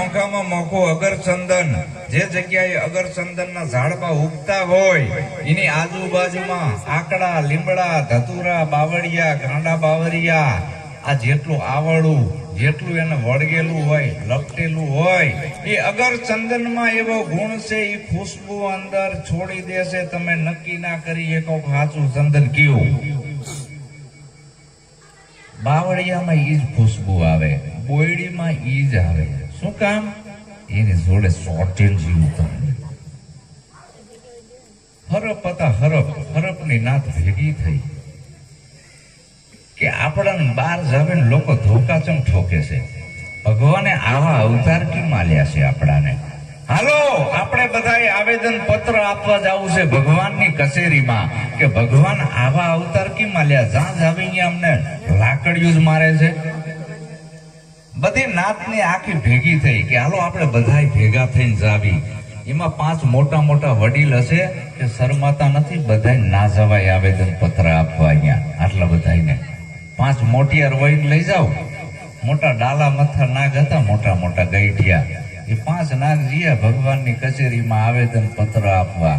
મોંઘામાં મોંઘું અગરચંદન જે જગ્યાએ અગરચંદનના ઝાડમાં ઉગતા હોય, એની આજુબાજુમાં આકડા, લીમડા, ધતુરા, બાવળિયા, ગાંડા બાવરિયા આ જેટલું આવડું, જેટલું એને વળગેલું હોય, લપટેલું હોય, એ અગરચંદનમાં એવો ગુણ છે, એ ખુશ્બુ અંદર છોડી દેશે, તમે નક્કી ના કરી શકો સાચું ચંદન કયું. બાવળિયામાં ઈ જ ખુશ્બુ આવે, બોયડીમાં ઈ જ આવે. શું કામ એની જોડે સોટેન જેવું તમને હરપ હતા, હરપ, હરપની નાત ભેગી થઈ. કે આપણાને બહાર જાવે લોકો ધોકા ચમ ઠોકે છે. ભગવાને આવા અવતાર કેમ માલ્યા છે આપણાને? હાલો, આપણે બધાએ આવેદન પત્ર આપવા જવું છે ભગવાનની કચેરીમાં કે ભગવાન આવા અવતાર કેમ માલ્યા જ્યાં જાવે અમને લાકડીઓ જ મારે છે. બધી નાતની આખી ભેગી થઈ કે હાલો આપણે બધાય ભેગા થઈને જાવી. એમાં પાંચ મોટા મોટા વડીલ હશે કે શરમાતા નથી, બધાય ના જવાય આવેદન પત્ર આપવા અહીંયા, આટલા બધાને પાંચ મોટિયાર વહીને લઈ જાઓ. મોટા ડાલા મથા નાગ હતા, મોટા મોટા ગઈઠિયા એ પાંચ નાગ જીયા ભગવાનની કચેરીમાં આવેદન પત્ર આપવા.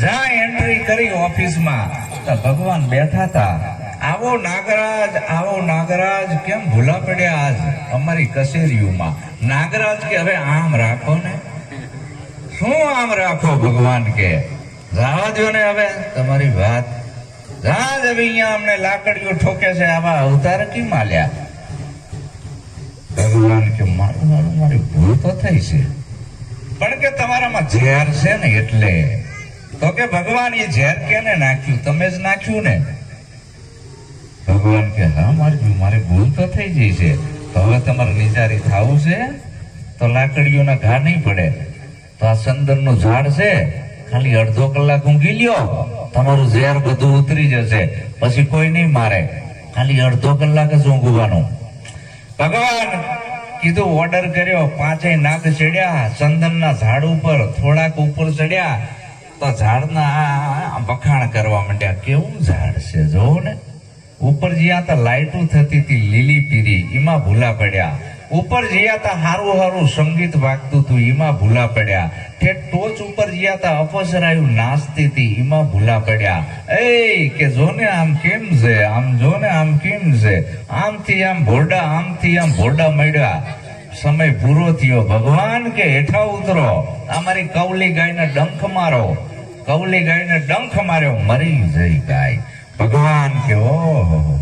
જ્યાં એન્ટ્રી કરી ઓફિસમાં. ભગવાન બેઠા હતા. આવો નાગરાજ આવો નાગરાજ, કેમ ભૂલા પડ્યા આજ અમારી કસેરીઓમાં નાગરાજ કે હવે આમ રાખો ને? શું આમ રાખો ભગવાન કે? જવા ને હવે તમારી વાત. જા જ હવે અહીંયા અમને લાકડીઓ ઠોકે છે, આવા અવતાર કેમ માલ્યા ભગવાન કે, મારું મારું, મારી ભૂલ તો થઈ છે. પણ કે તમારામાં ઝેર છે ને એટલે. તો કે, ભગવાન, એ ઝેર કેને નાખ્યું? તમે જ નાખ્યું ને. ભગવાન કે ના મારી મારે ભૂલ તો થઈ ગઈ છે તો હવે તમારે નિજારી થવું છે તો લાકડીઓના ઘા નહીં પડે તો આ સંદનનું ઝાડ છે ખાલી અડધો કલાક ઊંઘી લ્યો તમારું ઝેર બધું ઉતરી જશે પછી કોઈ નહીં મારે ખાલી અડધો કલાક જ ઊંઘવાનું ભગવાન કીધું ઓર્ડર કર્યો પાંચે નાક ચડ્યા ચંદનના ઝાડ ઉપર થોડાક ઉપર ચડ્યા તો ઝાડના વખાણ કરવા માંડ્યા કેવું ઝાડ છે જોવો ને ઉપર જ્યાં તો લાઇટું થતી હતી લીલી પીરી એમાં ભૂલા પડ્યા. ઉપર જ્યાં તા હારું હારું સંગીત વાગતું હતું એમાં ભૂલા પડ્યા. કે ટોચ ઉપર જ્યાં તા અપસરાયું નાચતી હતી એમાં ભૂલા પડ્યા. એ કે જો ને આમ કેમ છે? આમ જો ને આમ કેમ છે? આમથી આમ ભોરડા, આમથી આમ ભોરડા મળ્યા. સમય પૂરો થયો. ભગવાન કે હેઠા ઉતરો. અમારી કવલી ગાયને ડંખ મારો. કવલી ગાયને ડંખ માર્યો. મરી જઈ ગાય. ભગવાન કે, ઓહો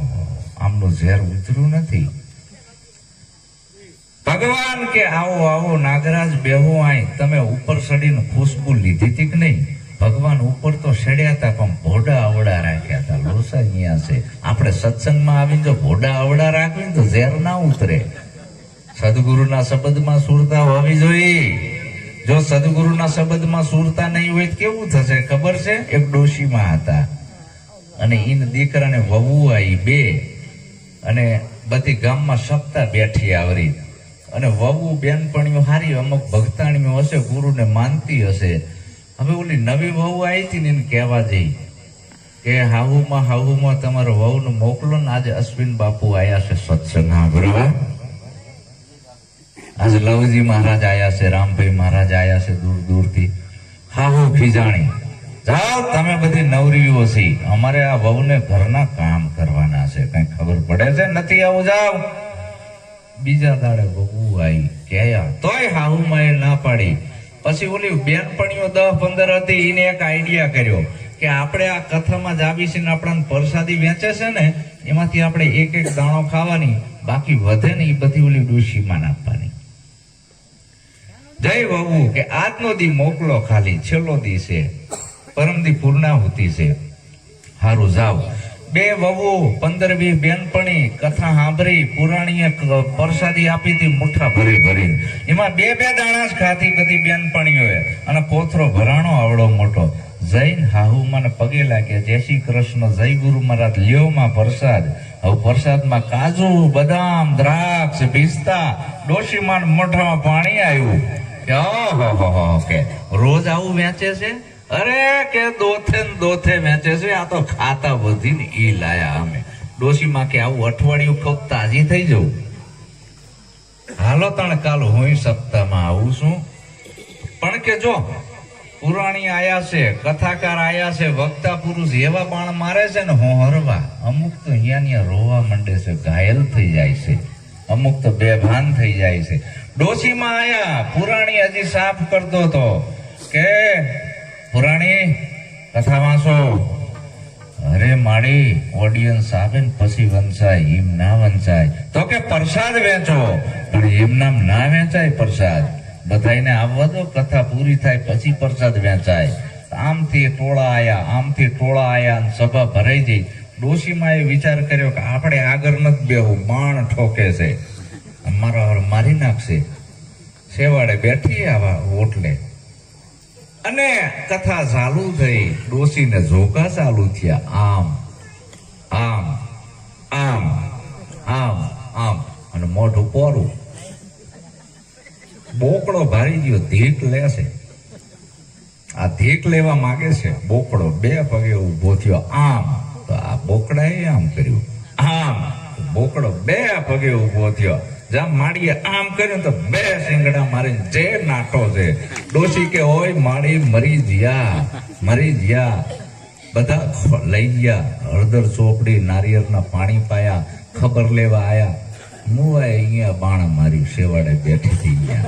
આમનું ઝેર ઉતર્યું નથી. ભગવાન કે, આવો આવો, નાગરાજ, બેહો આય, તમે ઉપર ચડીને ખુશબુ લીધી હતી કે નહીં? ભગવાન ઉપર તો ચડ્યા હતા, પણ ભોડા અવડા રાખ્યા હતા. લોસા અહીંયા છે. આપણે સત્સંગમાં આવીને જો ભોડા અવડા રાખીને તો ઝેર ના ઉતરે. સદગુરુના શબ્દમાં સુરતા હોવી જોઈએ. જો સદગુરુના શબ્દમાં સુરતા નહીં હોય કેવું થશે? ખબર છે? એક ડોશીમાં હતા. અને ઈન દીકરાને વહુ આવી બે, અને બધી ગામમાં સપ્તાહ બેઠી આવરી. અને વહુ બેનપણીઓ હારી, અમુક ભક્તાણીઓ હશે, ગુરુને માનતી હશે. હવે ઓલી નવી વહુ આવી હતી ને એને કહેવા જઈ કે હાહુમાં હાહુમાં તમારો વહુને મોકલો ને આજે અશ્વિન બાપુ આયા છે સત્સંગ હા બરોબર? આજે લવજી મહારાજ આવ્યા છે, રામભાઈ મહારાજ આવ્યા છે દૂર દૂરથી હાહુ ખીજાણી જાઓ તમે બધી નવરીઓ છી. અમારે આ વહુને ઘરના કામ કરવાના છે. કઈ ખબર પડે છે? નથી આવું જાઓ બીજા દાડે વહુ આવી કહેયા તોય હાહુમાં એ ના પાડી. પછી ઓલી બેનપણીઓ દસ પંદર હતી, એને એક આઈડિયા કર્યો કે આપણે આ કથામાં જ આવી છે ને પ્રસાદી વેચે છે ને, એમાંથી આપણે એક એક દાણો ખાવાની, બાકી વધે ને એ બધી ઓલી ડોશીમાં નાખવાની. જય વહુ, કે આજનો દી મોકલો ખાલી, છેલ્લો દી છે. પરમદી પૂર્ણાહુતિ છે. હારું, જાવ. બે વહુ પંદર વી બેનપણી, કથા સાંભળી પુરાણીએ પ્રસાદી આપી હતી મુઠ્ઠા ભરી ભરી એમાં બે બે દાણા જ ખાતી બધી બેનપણીઓએ. અને પોથરો ભરાણો આવડો મોટો. જૈન હાહુ મને પગે લાગ્યા. જય શ્રી કૃષ્ણ, જય ગુરુ મહારાજ લ્યોમાં પ્રસાદ. હવે પ્રસાદમાં કાજુ, બદામ, દ્રાક્ષ, પિસ્તા ડોશીમાં મોઢામાં પાણી આવ્યું. કે રોજ આવું વેચે છે? અરે કે દોથે ને દોથે વેચે છે, આ તો ખાતા વધીને એ લાયા અમે. ડોશીમાં કે આવું અઠવાડિયું ખૂબ તાજી થઈ જવું. હાલો તણ કાલ હું સપ્તાહમાં આવું છું. પણ કે જો, પુરાણી આયા છે, કથાકાર આયા છે, વક્તા પુરુષ એવા બાણ મારે છે ને હું હરવા. અમુક તો અહીંયા ને રોવા માંડે છે, ઘાયલ થઈ જાય છે. અમુક તો બેભાન થઈ જાય છે. ડોશીમાં આયા, પુરાણી હજી સાફ કરતો હતો. કે પુરાણી કથા વાંચો અરે માડી ઓડિયન્સ આવે ને પછી વંચાય, એમ ના વંચાય. તો કે પ્રસાદ વેચો. પણ એમ નામ ના વેચાય પ્રસાદ. બધાને આવવા દો, કથા પૂરી થાય, પછી પ્રસાદ વેચાય. આમથી ટોળા આયા, આમથી ટોળા આયા અને સભા ભરાઈ જઈ ડોશીમાં એ વિચાર કર્યો કે આપણે આગળ નથી બેહું માણ ઠોકે છે. મારા મારી નાખશે. છેવાડે બેઠી આવા ઓટલે અને કથા ચાલુ થઈ. ડોસીને ઝોકા ચાલુ થયા. આમ આમ આમ આમ આમ. અને મોઢું પોરું બોકડો ભારી ગયો. ધીક લેશે આ ધીક લેવા માંગે છે. બોકડો બે પગે ઊભો થયો. આમ, તો આ બોકડાએ આમ કર્યું. આમ બોકડો બે પગે ઊભો થયો. જામ માળીએ આમ કર્યું તો બે શિંગડા મારે જે નાટો છે. ડોશી કે, ઓય, માડી મરી જ્યા મરી જ્યા. બધા લઈ ગયા. હળદર ચોપડી, નારિયેળના પાણી પાયા, ખબર લેવા આયા. મુવાએ અહીંયા બાણ માર્યું શેવાડે બેઠી થઈ ગયા.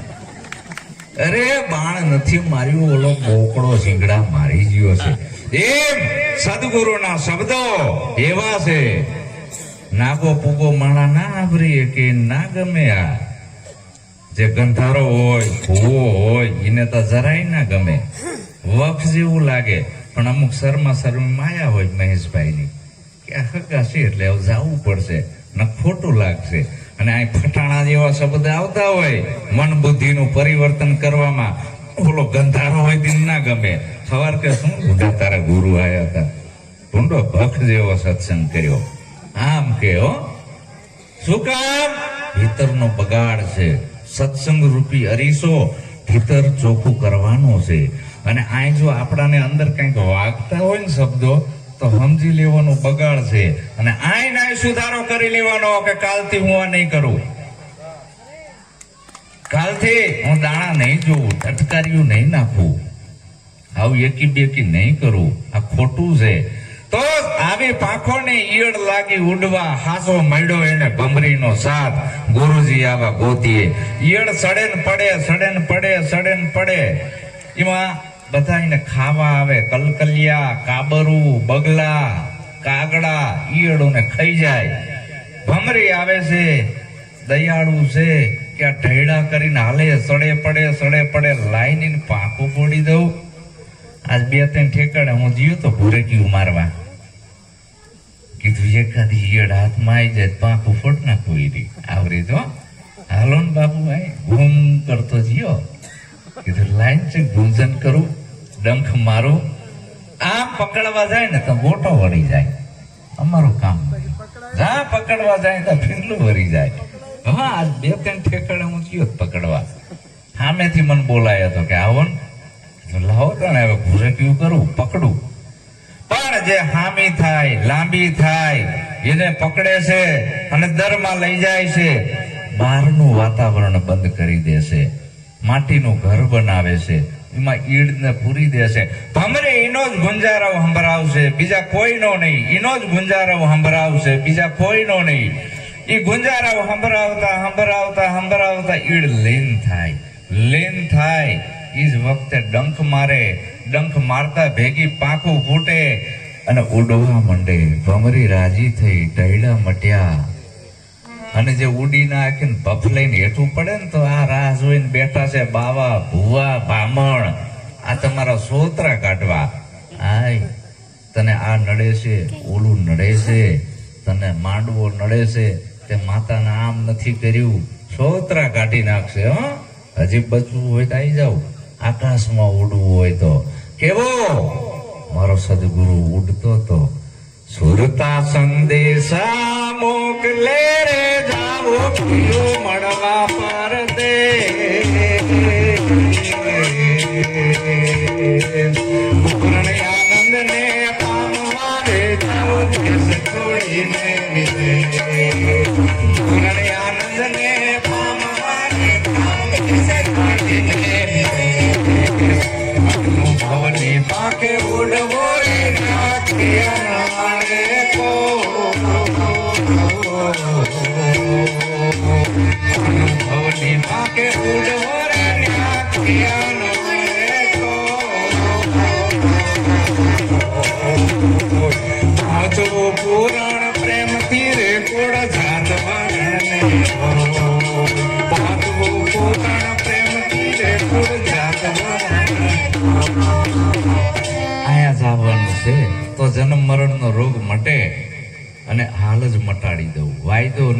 અરે, બાણ નથી માર્યું, ઓલો બોકડો શિંગડા મારી ગયો છે. એમ, સદગુરુના શબ્દો એવા છે. નાગો પૂગો માણા ના આવરી કે ના ગમે આ. જે ગંધારો હોય, ભૂવો હોય, એને તો જરાય ના ગમે. વખ જેવું લાગે. પણ અમુક શર્મા શર્મી માયા હોય મહેશભાઈની. કે આ છે એટલે હવે જવું પડશે. ને ખોટું લાગશે. અને આ ફટાણા જેવા શબ્દ આવતા હોય, મન બુદ્ધિનું પરિવર્તન કરવામાં. ઓલો ગંધારો હોય તે ના ગમે. સવાર કે શું? તારા ગુરુ આયા હતા. ભૂંડો ભખ જેવો સત્સંગ કર્યો. આમ કે શું કામ? ભીતરનો બગાડ છે. સત્સંગ રૂપી અરીસો ભીતર ચોખ્ખું કરવાનો છે. અને આ જો આપણાને અંદર કંઈક વાગતા હોય ને શબ્દો, તો સમજી લેવાનો બગાડ છે. અને આય નાય સુધારો કરી લેવાનો કે કાલથી હું આ નહીં કરું. કાલથી હું દાણા નહીં જોઉં ટટકારીયું નહીં નાખું. આવું એકી બેકી નહીં કરું. આ ખોટું છે. તો આવી પાંખોને ઈયળ લાગી ઉડવા હાસો મળ્યો એને ભમરીનો સાથ. ગુરુજી આવા ગોતીએ. ઈયળ સડે પડે સડે પડે સડે પડે. એમાં બધા એને ખાવા આવે, કલકલિયા, કાબરું, બગલા, કાગડા, ઈયળોને ખાઈ જાય. ભમરી આવે છે, દયાળુ છે કે આ ઢૈડા કરીને હાલે, સડે પડે સડે પડે લાઈન પાંખો ફોડી દઉં. આજ બે ત્રણ ઠેકાણે હું જીવ તો ભૂરેક્યું મારવા. કીધું એકાદી ઈયળ હાથમાં આવી જાય, પાંખું ફોડ નાખું રી. આવરી તો હાલો ને બાપુ ભાઈ ઘૂમ કરતો જીયો કીધું, લાઈન છે, ગુંજન કરું, ડંખ મારું આ પકડવા જાય ને તો ગોટો વળી જાય. અમારું કામ જા પકડવા જાય તો ફીરલું વળી જાય. હા આજ બે ત્રણ ઠેકાણે હું જીયો પકડવા. સામેથી મને બોલાયો હતો કે, આવો ને. લાવો તને હવે ભૂરેક્યું કરું, પકડું. પણ જે હામી થાય, લાંબી થાય, એને પકડે છે અને દરમાં લઈ જાય છે, બહારનું વાતાવરણ બંધ કરી દેશે માટીનું ઘર બનાવે છે, એમાં ઈડને પૂરી દેશે ભમરે એનો જ ગુંજારવ સંભળાવશે, બીજા કોઈનો નહીં. એનો જ ગુંજારવ સંભળાવશે, બીજા કોઈનો નહીં. એ ગુંજારવ સંભળાવતા સંભળાવતા સંભળાવતા ઈડ લીન થાય. લીન થાય. એ વખતે ડંખ મારે, ડંખ મારતા ભેગી પાંખું ફૂટે અને ઉડવા માંડે. ભમરી રાજી થઈ ટૈડા મટ્યા. અને જે ઉડી નાખીને પફ લઈને હેઠું પડે ને તો આ રાહ જોઈને બેઠા છે બાવા, ભુવા ભામણ આ તમારા સોતરા કાઢવા. આય, તને આ નડે છે, ઓલું નડે છે, તને માંડવો નડે છે, તે માતાના આમ નથી કર્યું. સોતરા કાઢી નાખશે, હો? હજી બચવું હોય તો આવી જાવ આકાશમાં ઉડવું હોય તો. કેવો? મારો સદગુરુ ઉડતો તો. સુરતા સંદેશા મોકલે રે જાવો பாக்க ஓடவோ જન્મ મરણનો રોગ મટે અને હાલ જ મટાડી દઉં. વાયદો નહીં.